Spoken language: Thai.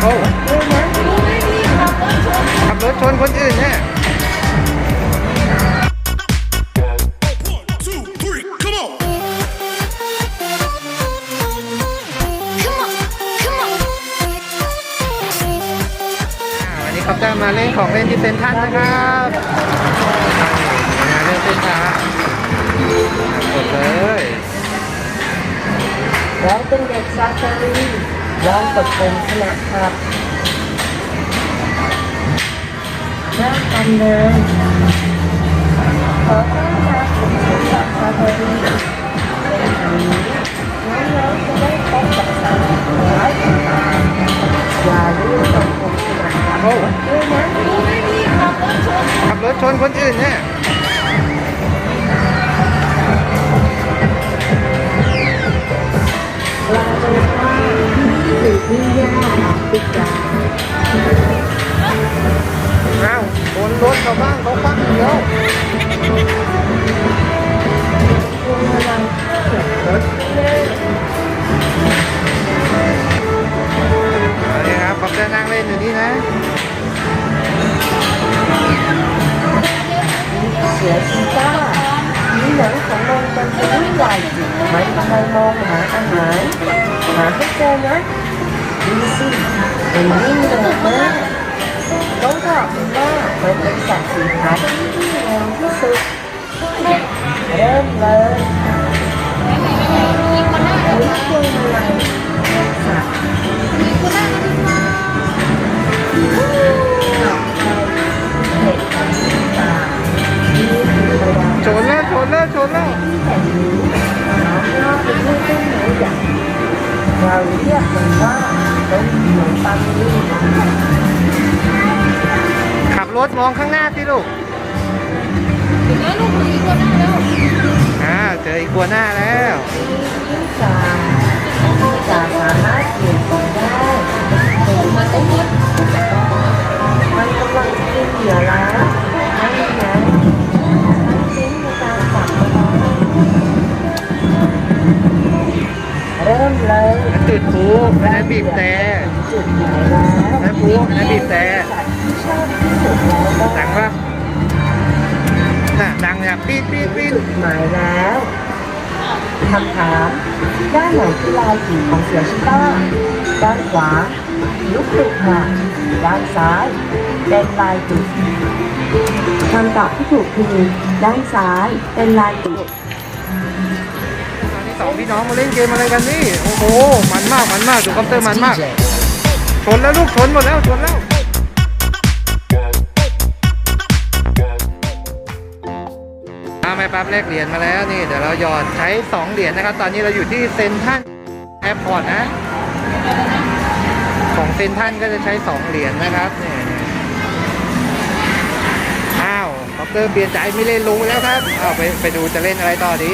โอ้ด้วยนะขับรถชนคนอื่นเนี่ย One, two, three, come on! Come on, come on. อ่าวันนี้เขาจะมาเล่นของเล่นที่เซ็นทรัลนะครับมาเล่นเซ็นทรัลกดเลยเราเป็นเด็กซาฟารี ลองกดปุ่มขณะครับเริ่มกันเลยขอต้อนรับสู่ซาฟารีเป็นทางนี้น้องๆจะได้พบกับสัตว์หลายต่างๆอย่าลืมกดปุ่มขณะครับโอ้ด้วยนะขับรถชนคนอื่นเนี่ย ผมจะนั่งเล่นอยู่นี่นะเสือชีต้ามีหนังของมันเป็นวุ่นวายจิตมันกำลั ขับรถมองข้างหน้าสิลูกถึงแล้วลูกถึงอีกคนหน้าแล้วอ่าเจออีกกัวหน้าแล้วยิ่งกายิ่งกาสามารถเปลี่ยนสีได้เห็นไหมมันจะมุดมันกำลังจะกินเหยื่อแล้วนั่นไงฉันทิ้งในการจับมันแล้วเริ่มเลยจุดพูอันนั้นบีบแต่จุดหมายแล้วอันนั้นพูอันนั้นบีบแต่ที่ชอบที่สุ ดังปะน่ะดังเนี่ยปี๊ดปี๊ดปี๊ดจุดหมายแล้วคำถามด้านไหนคือลายสีของเสือชิต้า ด้านขวา ลูกตุกค่ะด้านซ้ายเป็นลายจุดคำตอบที่ถูกคือด้านซ้ายเป็นลายจุดตอนนี้สองพี่น้องมาเล่นเกมอะไรกันนี่ โอ้โห มันมาก มันมากดูคอมเตอร์มันมาก ชนแล้วลูกชนหมดแล้วชนแล้ว แม่ปั๊บแลกเหรียญมาแล้วนี่เดี๋ยวเราหยอดใช้ 2 เหรียญนะครับ ตอนนี้เราอยู่ที่เซนทันแอร์พอร์ตนะ ของเซนทันก็จะใช้ 2 เหรียญนะครับนี่นอ้าวคอปเตอร์เปลี่ยนใจไม่เล่นลงแล้วครับเอาไปไปดูจะเล่นอะไรต่อดี